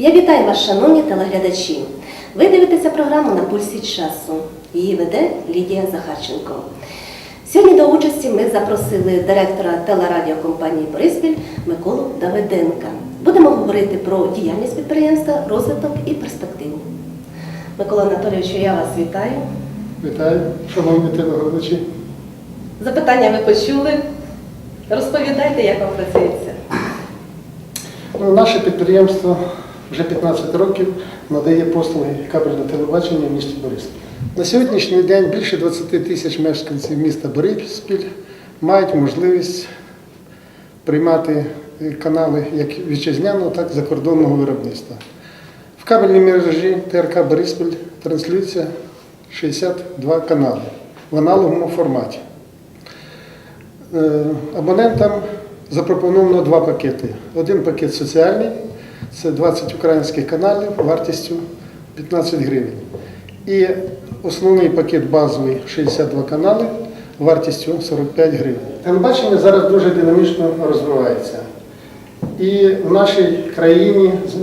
Я вітаю вас, шановні телеглядачі. Ви дивитеся програму на пульсі часу. Її веде Лідія Захарченко. Сьогодні до участі ми запросили директора телерадіокомпанії Бориспіль Миколу Давиденка. Будемо говорити про діяльність підприємства, розвиток і перспективу. Микола Анатолійовичу, я вас вітаю. Вітаю, шановні телеглядачі. Запитання ви почули. Розповідайте, як вам працюється. Ну, наше підприємство вже 15 років надає послуги кабельного телебачення в місті Бориспіль. На сьогоднішній день більше 20 тисяч мешканців міста Бориспіль мають можливість приймати канали як вітчизняного, так і закордонного виробництва. В кабельній мережі ТРК Бориспіль транслюється 62 канали в аналоговому форматі. Е, Абонентам запропоновано два пакети. Один пакет соціальний, це 20 українських каналів вартістю 15 гривень. І основний пакет базовий 62 канали вартістю 45 гривень. Телебачення зараз дуже динамічно розвивається. І в нашій країні з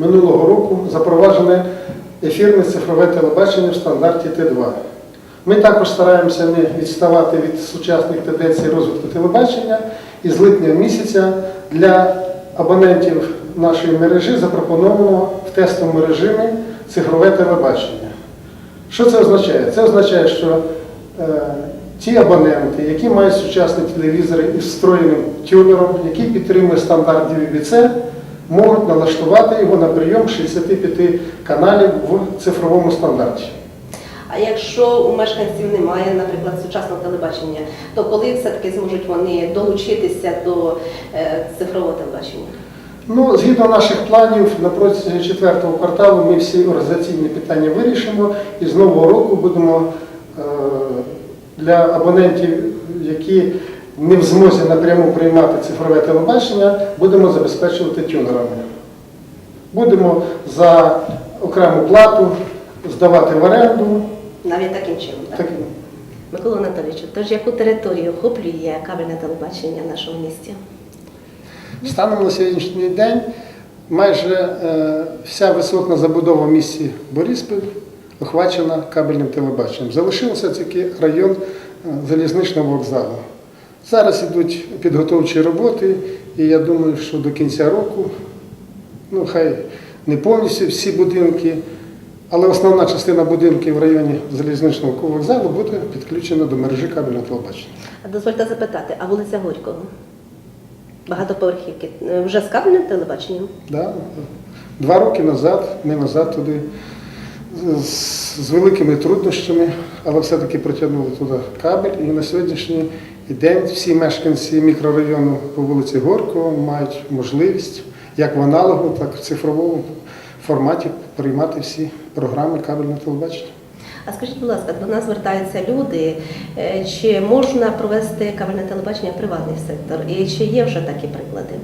минулого року запроваджене ефірне цифрове телебачення в стандарті Т2. Ми також стараємося не відставати від сучасних тенденцій розвитку телебачення і з липня місяця для абонентів нашої мережі запропоновано в тестовому режимі цифрове телебачення. Що це означає? Це означає, що е, ті абоненти, які мають сучасні телевізори із встроєним тюнером, який підтримує стандарт DVB-C, можуть налаштувати його на прийом 65 каналів в цифровому стандарті. А якщо у мешканців немає, наприклад, сучасного телебачення, то коли все-таки зможуть вони долучитися до е, цифрового телебачення? Ну, згідно наших планів, на протязі четвертого кварталу ми всі організаційні питання вирішимо і з нового року будемо е, для абонентів, які не в змозі напряму приймати цифрове телебачення, будемо забезпечувати тюнерами. Будемо за окрему плату здавати в оренду. Навіть таким чином. Так? Так, Микола Анатолійовичу, тож яку територію охоплює кабельне телебачення в нашому місті? Станом на сьогоднішній день майже е, вся висотна забудова в місті Бориспіль охвачена кабельним телебаченням. Залишився тільки район е, залізничного вокзалу. Зараз йдуть підготовчі роботи, і я думаю, що до кінця року, ну хай не повністю всі будинки, але основна частина будинків в районі залізничного вокзалу буде підключена до мережі кабельного телебачення. Дозвольте запитати, а вулиця Горького? Багатоповерхівки е, вже з кабельним телебаченням? Да. Два роки назад, ми назад туди з, великими труднощами, але все-таки протягнули туди кабель. І на сьогоднішній день всі мешканці мікрорайону по вулиці Горького мають можливість як в аналогу, так і в цифровому форматі приймати всі програми кабельного телебачення. А скажіть, будь ласка, до нас звертаються люди, е, чи можна провести кабельне телебачення в приватний сектор? І чи є вже такі приклади?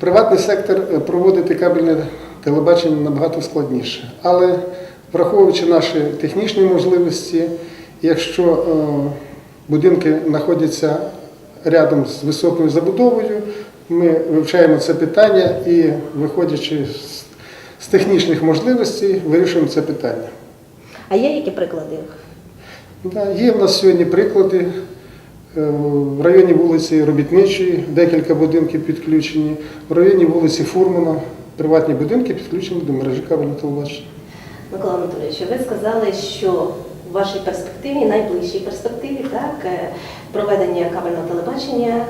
Приватний сектор е, проводити кабельне телебачення набагато складніше. Але враховуючи наші технічні можливості, якщо е, будинки знаходяться рядом з високою забудовою, ми вивчаємо це питання і, виходячи з, з технічних можливостей, вирішуємо це питання. А є які приклади? Да, є в нас сьогодні приклади. Е, В районі вулиці Робітничої декілька будинків підключені. В районі вулиці Фурмана приватні будинки підключені до мережі кабельного телебачення. Микола Анатолійович, ви сказали, що в вашій перспективі, найближчій перспективі, так, е, проведення кабельного телебачення е,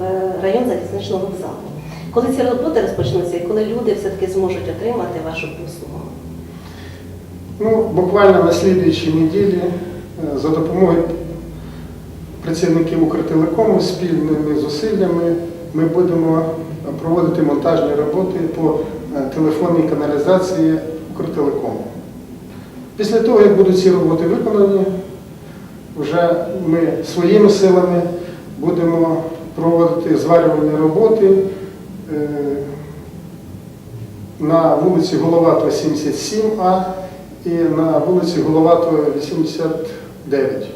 в район залізничного вокзалу. Коли ці роботи розпочнуться і коли люди все-таки зможуть отримати вашу послугу? Ну, буквально на слідуючій неділі е, за допомогою працівників Укртелекому спільними зусиллями ми будемо проводити монтажні роботи по е, телефонній каналізації Укртелекому. Після того, як будуть ці роботи виконані, вже ми своїми силами будемо проводити зварювальні роботи е, на вулиці Головатого 77А і на вулиці Головатого 89.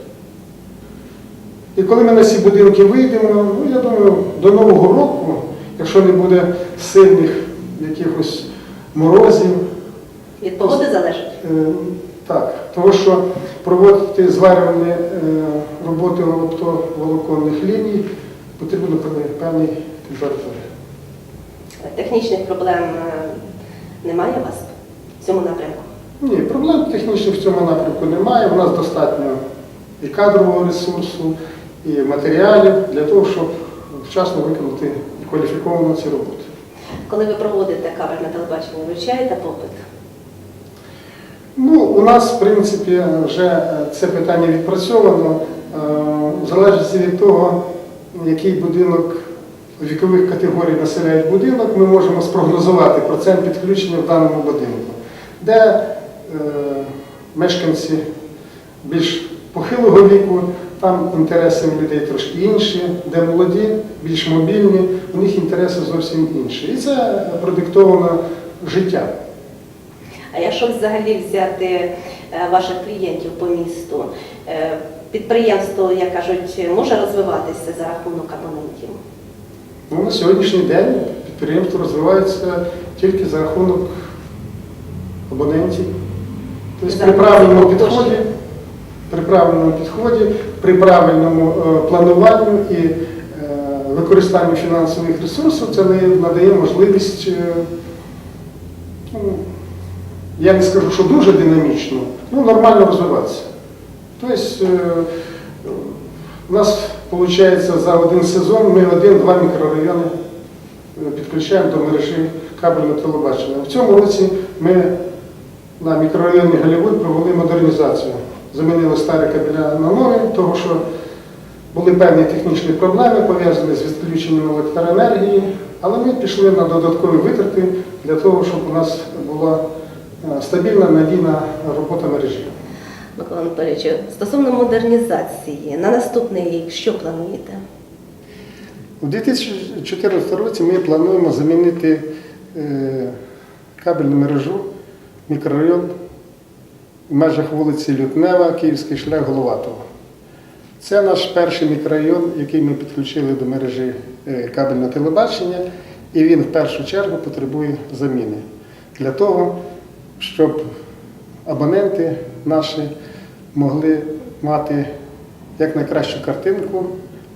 І коли ми на ці будинки вийдемо, ну я думаю, до Нового року, якщо не буде сильних якихось морозів. Від погоди залежить. Е, Так, тому що проводити зварювальні е, роботи оптоволоконних ліній потрібно при певній температурі. Технічних проблем е, немає у вас в цьому напрямку? Ні, проблем технічних в цьому напрямку немає. У нас достатньо і кадрового ресурсу, і матеріалів для того, щоб вчасно виконати кваліфіковано ці роботи. Коли ви проводите кабельне телебачення, вивчаєте попит? Ну, у нас, в принципі, вже е, це питання відпрацьовано. Е, В залежності від того, який будинок вікових категорій населяють будинок, ми можемо спрогнозувати процент підключення в даному будинку, де мешканці більш похилого віку, там інтереси людей трошки інші, де молоді, більш мобільні, у них інтереси зовсім інші. І це продиктовано життям. А якщо взагалі взяти е, ваших клієнтів по місту, е, підприємство, як кажуть, може розвиватися за рахунок абонентів? Ну, на сьогоднішній день підприємство розвивається тільки за рахунок абонентів. Тобто при правильному підході, при правильному підході, при правильному е, плануванню і е, використанню фінансових ресурсів це надає можливість, е, ну, я не скажу, що дуже динамічно, ну нормально розвиватися. Тобто у нас виходить за один сезон ми один-два мікрорайони підключаємо до мережі кабельного телебачення. В цьому році ми на мікрорайоні Голівуд провели модернізацію. Замінили старі кабеля на нові, тому що були певні технічні проблеми пов'язані з відключенням електроенергії, але ми пішли на додаткові витрати для того, щоб у нас була е, стабільна надійна робота мережі. Микола Анатолійович, стосовно модернізації, на наступний рік що плануєте? У 2014 році ми плануємо замінити е, кабельну мережу мікрорайон в межах вулиці Лютнева, Київський шлях Головатого. Це наш перший мікрорайон, який ми підключили до мережі е, кабельного телебачення, і він в першу чергу потребує заміни для того, щоб абоненти наші могли мати якнайкращу картинку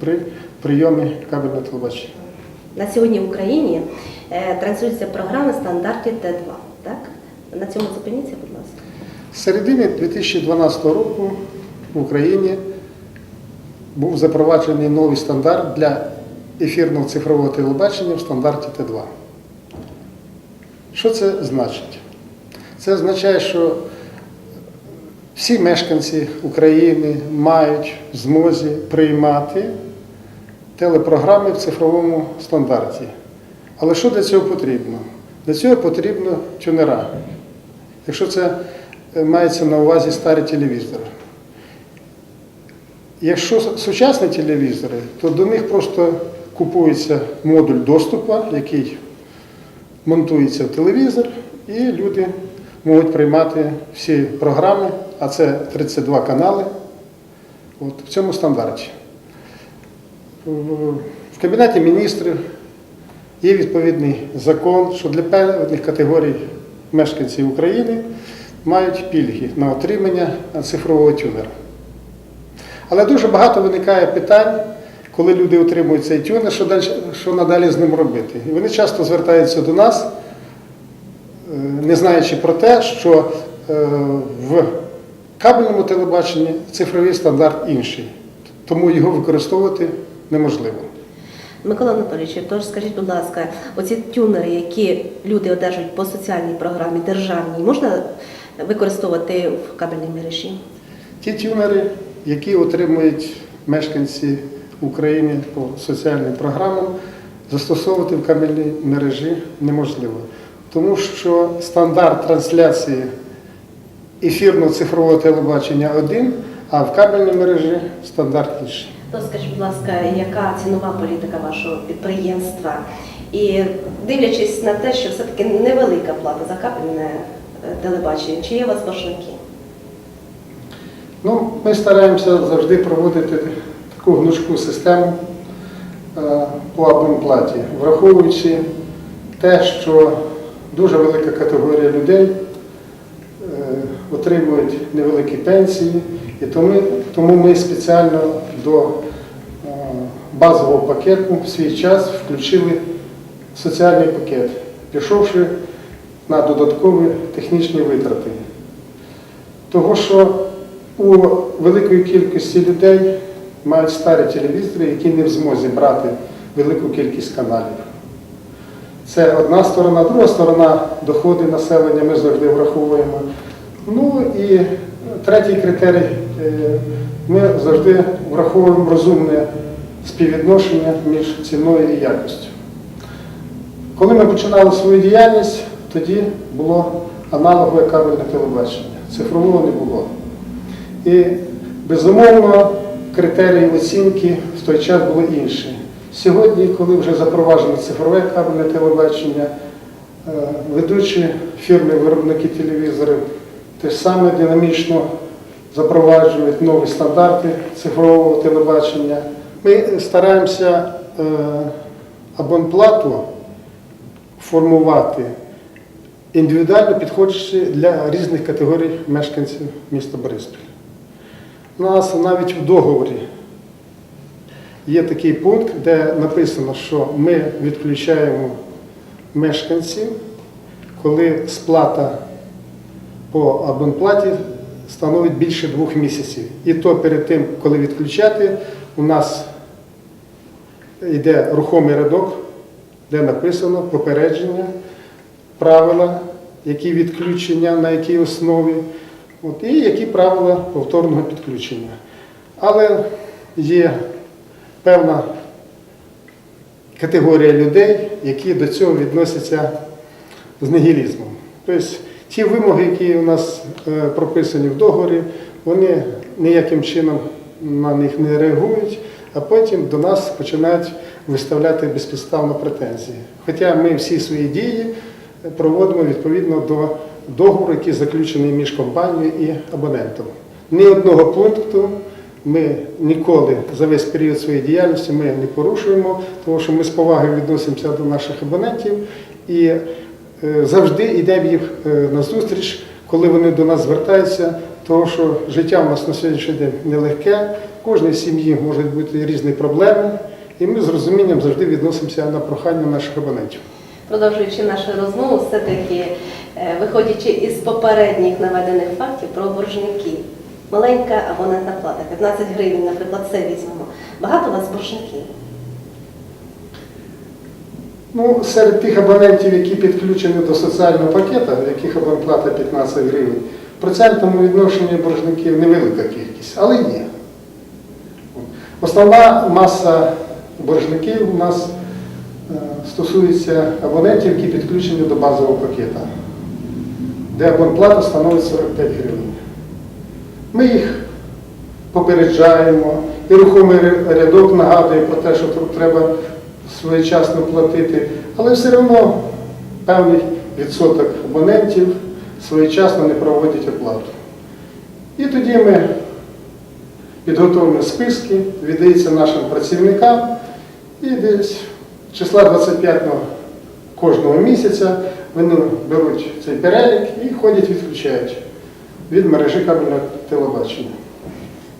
при прийомі кабельного телебачення. На сьогодні в Україні е, транслюється програма стандартів Т2. Так? На цьому зупиніться, будь ласка. З середини 2012 року в Україні був запроваджений новий стандарт для ефірного цифрового телебачення в стандарті Т2. Що це значить? Це означає, що всі мешканці України мають змозі приймати телепрограми в цифровому стандарті. Але що для цього потрібно? Для цього потрібно тюнера. Якщо це е, мається на увазі старі телевізори. Якщо сучасні телевізори, то до них просто купується модуль доступу, який монтується в телевізор, і люди можуть приймати всі програми, а це 32 канали от, в цьому стандарті. В- В Кабінеті міністрів є відповідний закон, що для певних категорій мешканців України мають пільги на отримання цифрового тюнера. Але дуже багато виникає питань, коли люди отримують цей тюнер, що, далі, що надалі з ним робити. І вони часто звертаються до нас, е, не знаючи про те, що е, в кабельному телебаченні цифровий стандарт інший, тому його використовувати неможливо. Микола Анатолійович, тож скажіть, будь ласка, оці тюнери, які люди одержують по соціальній програмі державній, можна використовувати в кабельній мережі? Ті тюнери, які отримують мешканці України по соціальним програмам, застосовувати в кабельній мережі неможливо. Тому що стандарт трансляції ефірного цифрового телебачення один, а в кабельній мережі стандарт інший. То скажіть, будь ласка, яка цінова політика вашого підприємства? І дивлячись на те, що все-таки невелика плата за кабельне е, телебачення, чи є у вас боржники? Ну, ми стараємося завжди проводити таку гнучку систему е, по абонплаті, враховуючи те, що дуже велика категорія людей е, отримують невеликі пенсії, і тому, тому ми спеціально до е, базового пакету в свій час включили соціальний пакет, пішовши на додаткові технічні витрати. Того, що у великої кількості людей мають старі телевізори, які не в змозі брати велику кількість каналів. Це одна сторона, друга сторона доходи населення ми завжди враховуємо. Ну і третій критерій ми завжди враховуємо розумне співвідношення між ціною і якістю. Коли ми починали свою діяльність, тоді було аналогове кабельне телебачення. Цифрового не було. І безумовно критерії оцінки в той час були інші. Сьогодні, коли вже запроваджено цифрове кабельне телебачення, е, ведучі фірми-виробники телевізорів теж саме динамічно запроваджують нові стандарти цифрового телебачення. Ми стараємося е, абонплату формувати індивідуально підходячи для різних категорій мешканців міста Бориспіль. У нас навіть в договорі є такий пункт, де написано, що ми відключаємо мешканців, коли сплата по абонплаті становить більше двох місяців. І то перед тим, коли відключати, у нас йде рухомий рядок, де написано попередження, правила, які відключення, на якій основі, от, і які правила повторного підключення. Але є певна категорія людей, які до цього відносяться з нігілізмом. Тобто ті вимоги, які у нас е, прописані в договорі, вони ніяким чином на них не реагують, а потім до нас починають виставляти безпідставно претензії. Хоча ми всі свої дії проводимо відповідно до договору, який заключений між компанією і абонентом. Ні одного пункту ми ніколи за весь період своєї діяльності ми не порушуємо, тому що ми з повагою відносимося до наших абонентів і завжди йдемо їх е, на зустріч, коли вони до нас звертаються, тому що життя у нас на сьогоднішній день нелегке, в кожній сім'ї можуть бути різні проблеми, і ми з розумінням завжди відносимося на прохання наших абонентів. Продовжуючи нашу розмову, все-таки е, виходячи із попередніх наведених фактів про боржників. Маленька абонентна плата, 15 гривень, наприклад, це візьмемо. Багато у вас боржників? Ну, серед тих абонентів, які підключені до соціального пакету, в яких абонплата 15 гривень, в процентному відношенні боржників невелика кількість, але є. Основна маса боржників у нас е, стосується абонентів, які підключені до базового пакета, де абонплата становить 45 гривень. Ми їх попереджаємо, і рухомий рядок нагадує про те, що треба своєчасно платити, але все одно певний відсоток абонентів своєчасно не проводять оплату. І тоді ми підготовлюємо списки, віддається нашим працівникам, і десь числа 25 кожного місяця вони беруть цей перелік і ходять, відключають від мережі кабельного телебачення.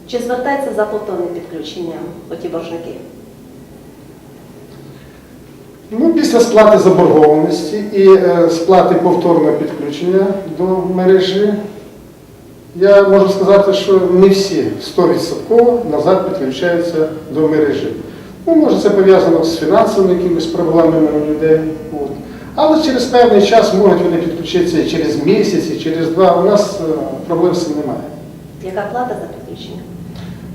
Чи звертаються за повторним підключенням оті боржники? Ну, після сплати заборгованості і е, сплати повторного підключення до мережі, я можу сказати, що не всі 100% назад підключаються до мережі. Ну, може, це пов'язано з фінансовими якимись проблемами у людей. От. Але через певний час можуть вони підключитися і через місяць, і через два. У нас е, проблем з цим немає. Яка плата за підключення?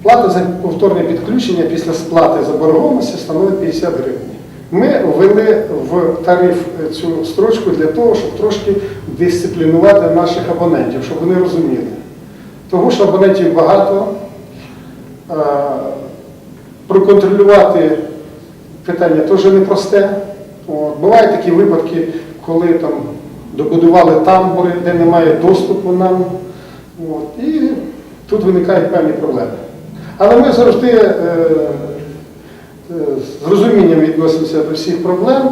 Плата за повторне підключення після сплати заборгованості становить 50 гривень. Ми ввели в тариф цю строчку для того, щоб трошки дисциплінувати наших абонентів, щоб вони розуміли. Тому що абонентів багато, проконтролювати питання теж непросте. От, Бувають такі випадки, коли там добудували тамбури, де немає доступу нам. От, і тут виникають певні проблеми. Але ми завжди е, е, з розумінням відносимося до всіх проблем,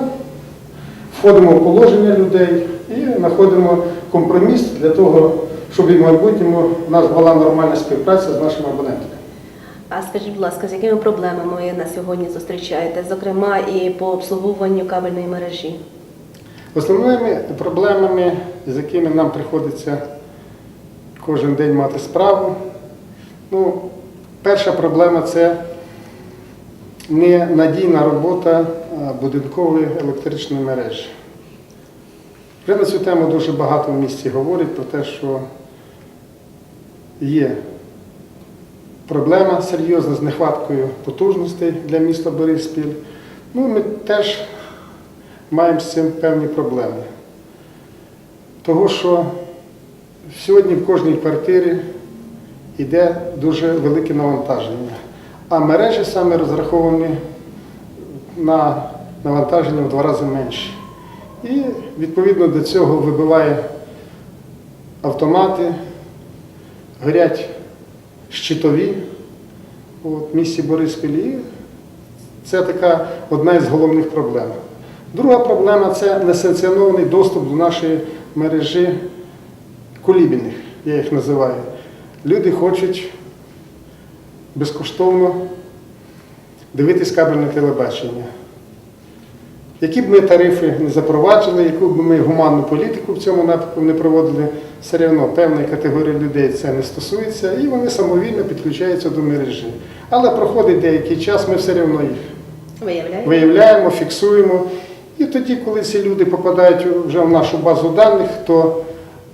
входимо в положення людей і знаходимо компроміс для того, щоб і в майбутньому у нас була нормальна співпраця з нашими абонентами. А скажіть, будь ласка, з якими проблемами ви на сьогодні зустрічаєте, зокрема і по обслуговуванню кабельної мережі? Основними проблемами, з якими нам приходиться кожен день мати справу, ну, перша проблема це ненадійна робота будинкової електричної мережі. Вже на цю тему дуже багато в місті говорять про те, що є проблема серйозна з нехваткою потужностей для міста Бориспіль. Ну, ми теж маємо з цим певні проблеми. Того, що сьогодні в кожній квартирі йде дуже велике навантаження, а мережі саме розраховані на навантаження в два рази менше. І відповідно до цього вибиває автомати, горять щитові в місті Бориспілі. Це така одна із головних проблем. Друга проблема це несанкціонований доступ до нашої мережі кулібіних, я їх називаю. Люди хочуть безкоштовно дивитись кабельне телебачення. Які б ми тарифи не запроваджували, яку б ми гуманну політику в цьому напрямку не проводили, все одно певної категорії людей це не стосується, і вони самовільно підключаються до мережі. Але проходить деякий час, ми все одно їх Виявляєте? виявляємо, фіксуємо. І тоді, коли ці люди попадають вже в нашу базу даних, то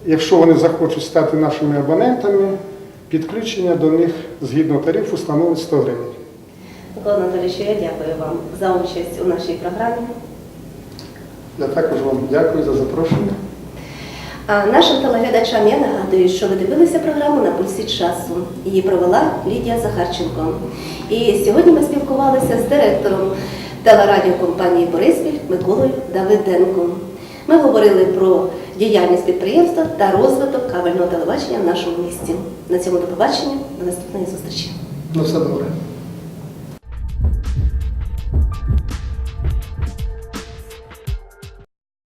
якщо вони захочуть стати нашими абонентами, підключення до них згідно тарифу становить 100 гривень. Микола Анатолійович, я дякую вам за участь у нашій програмі. Я також вам дякую за запрошення. А нашим телеглядачам я нагадую, що ви дивилися програму на пульсі часу. Її провела Лідія Захарченко. І сьогодні ми спілкувалися з директором телерадіокомпанії Бориспіль Миколою Давиденком. Ми говорили про діяльність підприємства та розвиток кабельного телебачення в нашому місті. На цьому до побачення, до наступної зустрічі. Ну все добре.